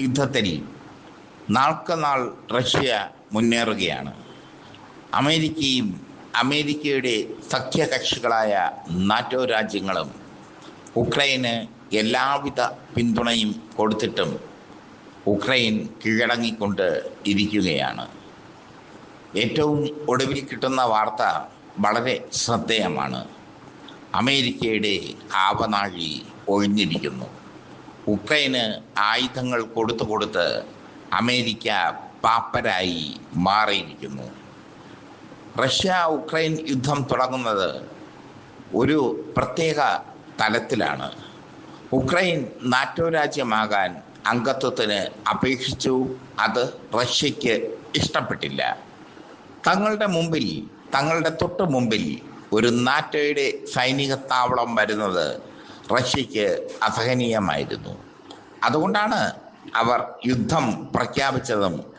യുദ്ധത്തിൽ നാൾക്കുനാൾ റഷ്യ മുന്നേറുകയാണ്. അമേരിക്കയും അമേരിക്കയുടെ സഖ്യകക്ഷികളായ നാറ്റോ രാജ്യങ്ങളും ഉക്രൈന് എല്ലാവിധ പിന്തുണയും കൊടുത്തിട്ടും ഉക്രൈൻ കീഴടങ്ങിക്കൊണ്ട് ഇരിക്കുകയാണ്. ഏറ്റവും ഒടുവിൽ കിട്ടുന്ന വാർത്ത വളരെ ശ്രദ്ധേയമാണ്. അമേരിക്കയുടെ ആവനാഴി ഒഴിഞ്ഞിരിക്കുന്നു. ഉക്രൈന് ആയുധങ്ങൾ കൊടുത്തു കൊടുത്ത് അമേരിക്ക പാപ്പരായി മാറിയിരിക്കുന്നു. റഷ്യ ഉക്രൈൻ യുദ്ധം തുടങ്ങുന്നത് ഒരു പ്രത്യേക തലത്തിലാണ്. ഉക്രൈൻ നാറ്റോ രാജ്യമാകാൻ അംഗത്വത്തിന് അപേക്ഷിച്ചു. അത് റഷ്യക്ക് ഇഷ്ടപ്പെട്ടില്ല. തങ്ങളുടെ മുമ്പിൽ തങ്ങളുടെ തൊട്ടു മുമ്പിൽ ഒരു നാറ്റോയുടെ സൈനിക താവളം വരുന്നത് റഷ്യക്ക് അസഹനീയമായിരുന്നു. അതുകൊണ്ടാണ് അവർ യുദ്ധം പ്രഖ്യാപിച്ചതും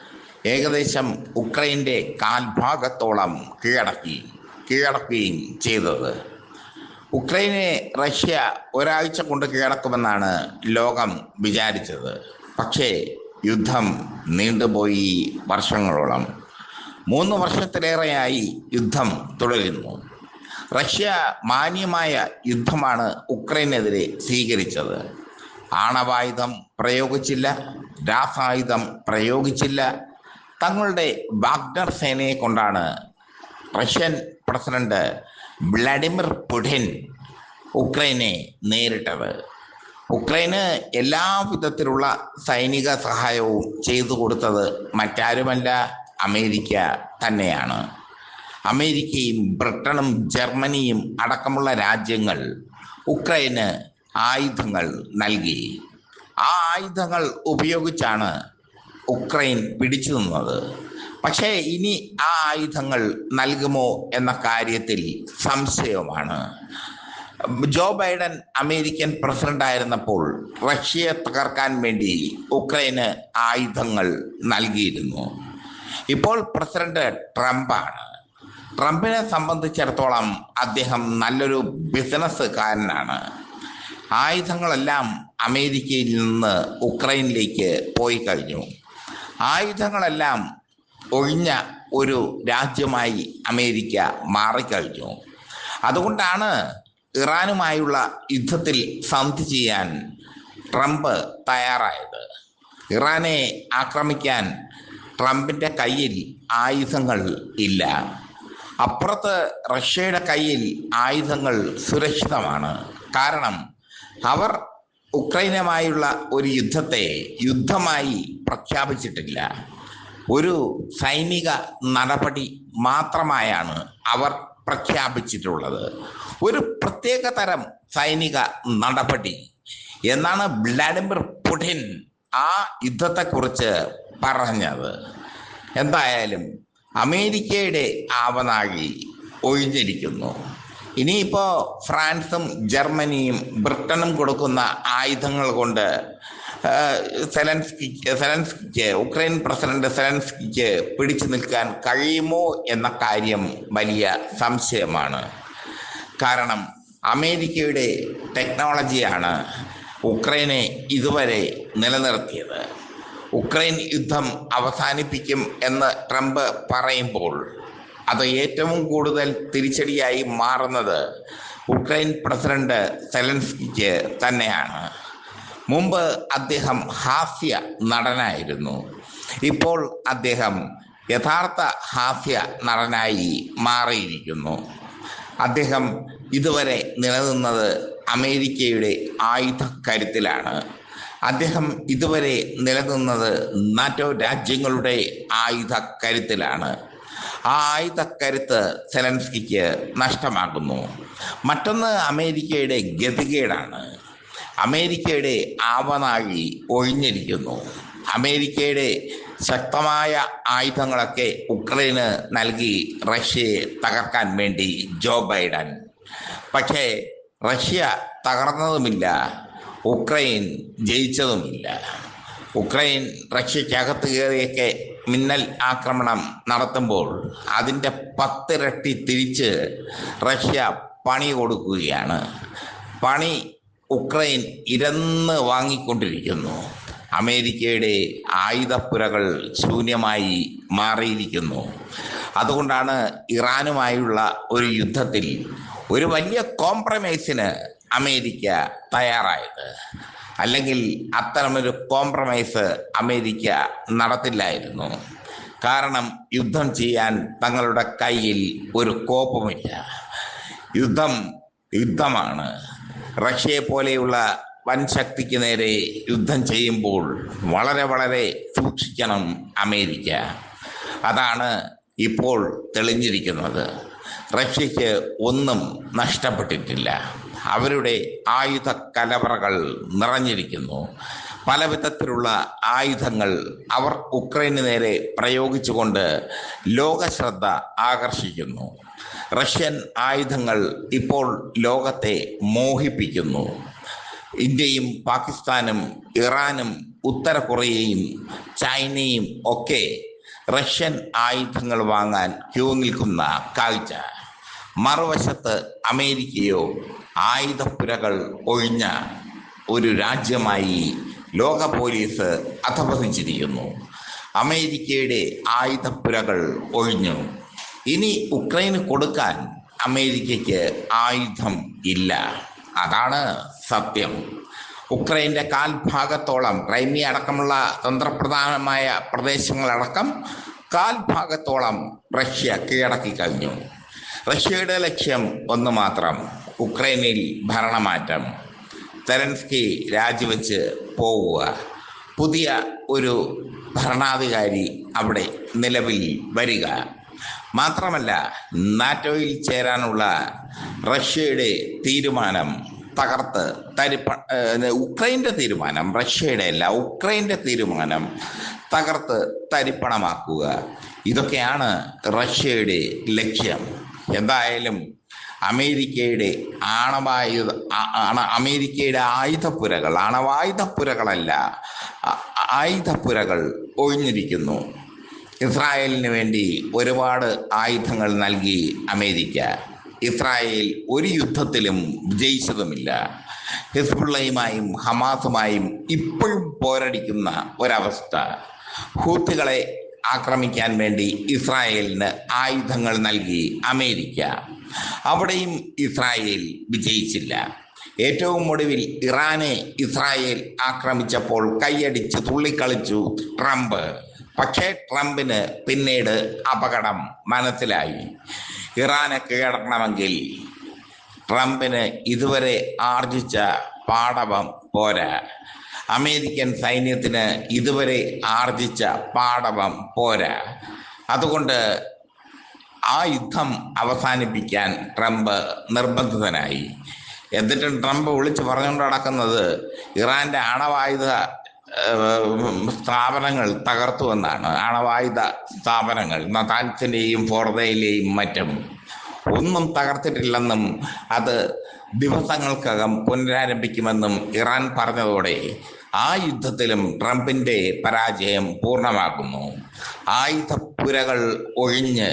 ഏകദേശം ഉക്രൈന്റെ കാൽഭാഗത്തോളം കീഴടക്കി കീഴടക്കുകയും ചെയ്തത്. ഉക്രൈനെ റഷ്യ ഒരാഴ്ച കൊണ്ട് കീഴടക്കുമെന്നാണ് ലോകം വിചാരിച്ചത്. പക്ഷേ യുദ്ധം നീണ്ടുപോയി വർഷങ്ങളോളം. മൂന്ന് വർഷത്തിലേറെയായി യുദ്ധം തുടരുന്നു. റഷ്യ മാന്യമായ യുദ്ധമാണ് ഉക്രൈനെതിരെ സ്വീകരിച്ചത്. ആണവായുധം പ്രയോഗിച്ചില്ല രാസായുധം പ്രയോഗിച്ചില്ല. തങ്ങളുടെ വാഗ്നർ സേനയെ കൊണ്ടാണ് റഷ്യൻ പ്രസിഡന്റ് വ്ളാഡിമിർ പുടിൻ ഉക്രൈനെ നേരിട്ടത്. ഉക്രൈന് എല്ലാ വിധത്തിലുള്ള സൈനിക സഹായവും ചെയ്തു കൊടുത്തത് മറ്റാരുമല്ല അമേരിക്ക തന്നെയാണ്. അമേരിക്കയും ബ്രിട്ടനും ജർമ്മനിയും അടക്കമുള്ള രാജ്യങ്ങൾ ഉക്രൈന് ആയുധങ്ങൾ നൽകി. ആ ആയുധങ്ങൾ ഉപയോഗിച്ചാണ് ഉക്രൈൻ പിടിച്ചു നിന്നത്. പക്ഷേ ഇനി ആ ആയുധങ്ങൾ നൽകുമോ എന്ന കാര്യത്തിൽ സംശയമാണ് ജോ ബൈഡൻ അമേരിക്കൻ പ്രസിഡന്റ് ആയിരുന്നപ്പോൾ റഷ്യയെ തകർക്കാൻ വേണ്ടി ഉക്രൈന് ആയുധങ്ങൾ നൽകിയിരുന്നു. ഇപ്പോൾ പ്രസിഡന്റ് ട്രംപാണ്. ട്രംപിനെ സംബന്ധിച്ചിടത്തോളം അദ്ദേഹം നല്ലൊരു ബിസിനസ്സുകാരനാണ്. ആയുധങ്ങളെല്ലാം അമേരിക്കയിൽ നിന്ന് ഉക്രൈനിലേക്ക് പോയി കഴിഞ്ഞു. ആയുധങ്ങളെല്ലാം ഒഴിഞ്ഞ ഒരു രാജ്യമായി അമേരിക്ക മാറിക്കഴിഞ്ഞു. അതുകൊണ്ടാണ് ഇറാനുമായുള്ള യുദ്ധത്തിൽ സന്ധി ചെയ്യാൻ ട്രംപ് തയ്യാറായത്. ഇറാനെ ആക്രമിക്കാൻ ട്രംപിന്റെ കയ്യിൽ ആയുധങ്ങൾ ഇല്ല. അപ്പുറത്ത് റഷ്യയുടെ കയ്യിൽ ആയുധങ്ങൾ സുരക്ഷിതമാണ്. കാരണം അവർ ഉക്രൈനുമായുള്ള ഒരു യുദ്ധത്തെ യുദ്ധമായി പ്രഖ്യാപിച്ചിട്ടില്ല. ഒരു സൈനിക നടപടി മാത്രമായാണ് അവർ പ്രഖ്യാപിച്ചിട്ടുള്ളത്. ഒരു പ്രത്യേക തരം സൈനിക നടപടി എന്നാണ് വ്ളാഡിമിർ പുടിൻ ആ യുദ്ധത്തെക്കുറിച്ച് പറഞ്ഞത്. എന്തായാലും അമേരിക്കയുടെ ആവനാഴി ഒഴിഞ്ഞിരിക്കുന്നു. ഇനിയിപ്പോൾ ഫ്രാൻസും ജർമ്മനിയും ബ്രിട്ടനും കൊടുക്കുന്ന ആയുധങ്ങൾ കൊണ്ട് സെലൻസ്കിക്ക് സെലൻസ്കിക്ക് ഉക്രൈൻ പ്രസിഡന്റ് സെലൻസ്കിക്ക് പിടിച്ചു നിൽക്കാൻ കഴിയുമോ എന്ന കാര്യം വലിയ സംശയമാണ്. കാരണം അമേരിക്കയുടെ ടെക്നോളജിയാണ് ഉക്രൈനെ ഇതുവരെ നിലനിർത്തിയത്. ഉക്രൈൻ യുദ്ധം അവസാനിപ്പിക്കും എന്ന് ട്രംപ് പറയുമ്പോൾ അത് ഏറ്റവും കൂടുതൽ തിരിച്ചടിയായി മാറുന്നത് ഉക്രൈൻ പ്രസിഡന്റ് സെലൻസ്കിക്ക് തന്നെയാണ്. മുമ്പ് അദ്ദേഹം ഹാസ്യ നടനായിരുന്നു. ഇപ്പോൾ അദ്ദേഹം യഥാർത്ഥ ഹാസ്യ നടനായി മാറിയിരിക്കുന്നു. അദ്ദേഹം ഇതുവരെ നിലനിന്നത് അമേരിക്കയുടെ ആയുധക്കരുത്തിലാണ് അദ്ദേഹം ഇതുവരെ നിലനിന്നത് നാറ്റോ രാജ്യങ്ങളുടെ ആയുധ കരുത്തിലാണ് ആ ആയുധക്കരുത്ത് സെലൻസ്കിക്ക് നഷ്ടമാകുന്നു. മറ്റൊന്ന് അമേരിക്കയുടെ ഗതികേടാണ്. അമേരിക്കയുടെ ആവനാഴി ഒഴിഞ്ഞിരിക്കുന്നു. അമേരിക്കയുടെ ശക്തമായ ആയുധങ്ങളൊക്കെ ഉക്രൈന് നൽകി റഷ്യയെ തകർക്കാൻ വേണ്ടി ജോ ബൈഡൻ. പക്ഷേ റഷ്യ തകർന്നതുമില്ല. ഉക്രൈൻ ജയിച്ചതുമില്ല. ഉക്രൈൻ റഷ്യക്കകത്ത് കയറിയൊക്കെ മിന്നൽ ആക്രമണം നടത്തുമ്പോൾ അതിന്റെ പത്തിരട്ടി തിരിച്ച് റഷ്യ പണി കൊടുക്കുകയാണ്. പണി ഉക്രൈൻ ഇരന്ന് വാങ്ങിക്കൊണ്ടിരിക്കുന്നു. അമേരിക്കയുടെ ആയുധപ്പുരകൾ ശൂന്യമായി മാറിയിരിക്കുന്നു. അതുകൊണ്ടാണ് ഇറാനുമായുള്ള ഒരു യുദ്ധത്തിൽ ഒരു വലിയ കോംപ്രമൈസിന് അമേരിക്ക തയ്യാറായത്. അല്ലെങ്കിൽ അത്തരമൊരു കോംപ്രമൈസ് അമേരിക്ക നടത്തില്ലായിരുന്നു. കാരണം യുദ്ധം ചെയ്യാൻ തങ്ങളുടെ കയ്യിൽ ഒരു കോപ്പമില്ല. യുദ്ധം യുദ്ധമാണ്. റഷ്യയെ പോലെയുള്ള വൻ ശക്തിക്ക് നേരെ യുദ്ധം ചെയ്യുമ്പോൾ വളരെ വളരെ സൂക്ഷിക്കണം അമേരിക്ക. അതാണ് ഇപ്പോൾ തെളിഞ്ഞിരിക്കുന്നത്. റഷ്യക്ക് ഒന്നും നഷ്ടപ്പെട്ടിട്ടില്ല. അവരുടെ ആയുധ കലവറകൾ നിറഞ്ഞിരിക്കുന്നു. പല വിധത്തിലുള്ള ആയുധങ്ങൾ അവർ ഉക്രൈന് നേരെ പ്രയോഗിച്ചുകൊണ്ട് ലോകശ്രദ്ധ ആകർഷിക്കുന്നു. റഷ്യൻ ആയുധങ്ങൾ ഇപ്പോൾ ലോകത്തെ മോഹിപ്പിക്കുന്നു. ഇന്ത്യയും പാകിസ്ഥാനും ഇറാനും ഉത്തര കൊറിയയും ചൈനയും ഒക്കെ റഷ്യൻ ആയുധങ്ങൾ വാങ്ങാൻ ക്യൂ നിൽക്കുന്ന കാഴ്ച. മറുവശത്ത് അമേരിക്കയോ ആയുധപ്പുരകൾ ഒഴിഞ്ഞ ഒരു രാജ്യമായി ലോക പോലീസ് അധപതിച്ചിരിക്കുന്നു. അമേരിക്കയുടെ ആയുധപ്പുരകൾ ഒഴിഞ്ഞു. ഇനി ഉക്രൈന് കൊടുക്കാൻ അമേരിക്കയ്ക്ക് ആയുധം ഇല്ല. അതാണ് സത്യം. ഉക്രൈന്റെ കാൽഭാഗത്തോളം ക്രൈമിയ അടക്കമുള്ള തന്ത്രപ്രധാനമായ പ്രദേശങ്ങളടക്കം കാൽഭാഗത്തോളം റഷ്യ കീഴടക്കി കഴിഞ്ഞു. റഷ്യയുടെ ലക്ഷ്യം ഒന്ന് മാത്രം. ഉക്രൈനിൽ ഭരണമാറ്റം. തെരൻസ്കി രാജിവെച്ച് പോവുക. പുതിയ ഒരു ഭരണാധികാരി അവിടെ നിലവിൽ വരിക. മാത്രമല്ല നാറ്റോയിൽ ചേരാനുള്ള റഷ്യയുടെ തീരുമാനം തകർത്ത് തരിപ്പ ഉക്രൈന്റെ തീരുമാനം റഷ്യയുടെ അല്ല ഉക്രൈന്റെ തീരുമാനം തകർത്ത് തരിപ്പണമാക്കുക. ഇതൊക്കെയാണ് റഷ്യയുടെ ലക്ഷ്യം. എന്തായാലും അമേരിക്കയുടെ ആണവായുധ അമേരിക്കയുടെ ആയുധപ്പുരകൾ ആണവായുധപ്പുരകളല്ല ആയുധപ്പുരകൾ ഒഴിഞ്ഞിരിക്കുന്നു. ഇസ്രായേലിന് വേണ്ടി ഒരുപാട് ആയുധങ്ങൾ നൽകി അമേരിക്ക. ഇസ്രായേൽ ഒരു യുദ്ധത്തിലും വിജയിച്ചതുമില്ല. ഹിസ്ബുള്ളയുമായും ഹമാസുമായും ഇപ്പോഴും പോരടിക്കുന്ന ഒരവസ്ഥ. ഹൂത്തുകളെ ആക്രമിക്കാൻ വേണ്ടി ഇസ്രായേലിന് ആയുധങ്ങൾ നൽകി അമേരിക്ക. അവിടെയും ഇസ്രായേൽ വിജയിച്ചില്ല. ഏറ്റവും ഒടുവിൽ ഇറാനെ ഇസ്രായേൽ ആക്രമിച്ചപ്പോൾ കൈയടിച്ച് തുള്ളിക്കളിച്ചു ട്രംപ്. പക്ഷേ ട്രംപിന് പിന്നീട് അപകടം മനസ്സിലായി. ഇറാനെ കീഴടക്കണമെങ്കിൽ ട്രംപിന് ഇതുവരെ ആർജിച്ച പാടവം പോരാ. അമേരിക്കൻ സൈന്യത്തിന് ഇതുവരെ ആർജിച്ച പാടവം പോരാ. അതുകൊണ്ട് ആ യുദ്ധം അവസാനിപ്പിക്കാൻ ട്രംപ് നിർബന്ധിതനായി. എന്നിട്ട് ട്രംപ് വിളിച്ച് പറഞ്ഞുകൊണ്ട് നടക്കുന്നത് ഇറാന്റെ ആണവായുധ സ്ഥാപനങ്ങൾ തകർത്തു എന്നാണ് ആണവായുധ സ്ഥാപനങ്ങൾ നതാൻസിന്റെയും ഫോർദയിലെയും മറ്റും. ഒന്നും തകർത്തിട്ടില്ലെന്നും അത് ദിവസങ്ങൾക്കകം പുനരാരംഭിക്കുമെന്നും ഇറാൻ പറഞ്ഞതോടെ ആ യുദ്ധത്തിലും ട്രംപിന്റെ പരാജയം പൂർണമാക്കുന്നു ആയുധപ്പുരകൾ ഒഴിഞ്ഞ്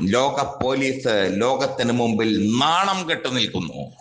ലോക പോലീസ് ലോകത്തിന് മുമ്പിൽ നാണം കെട്ടു നിൽക്കുന്നു.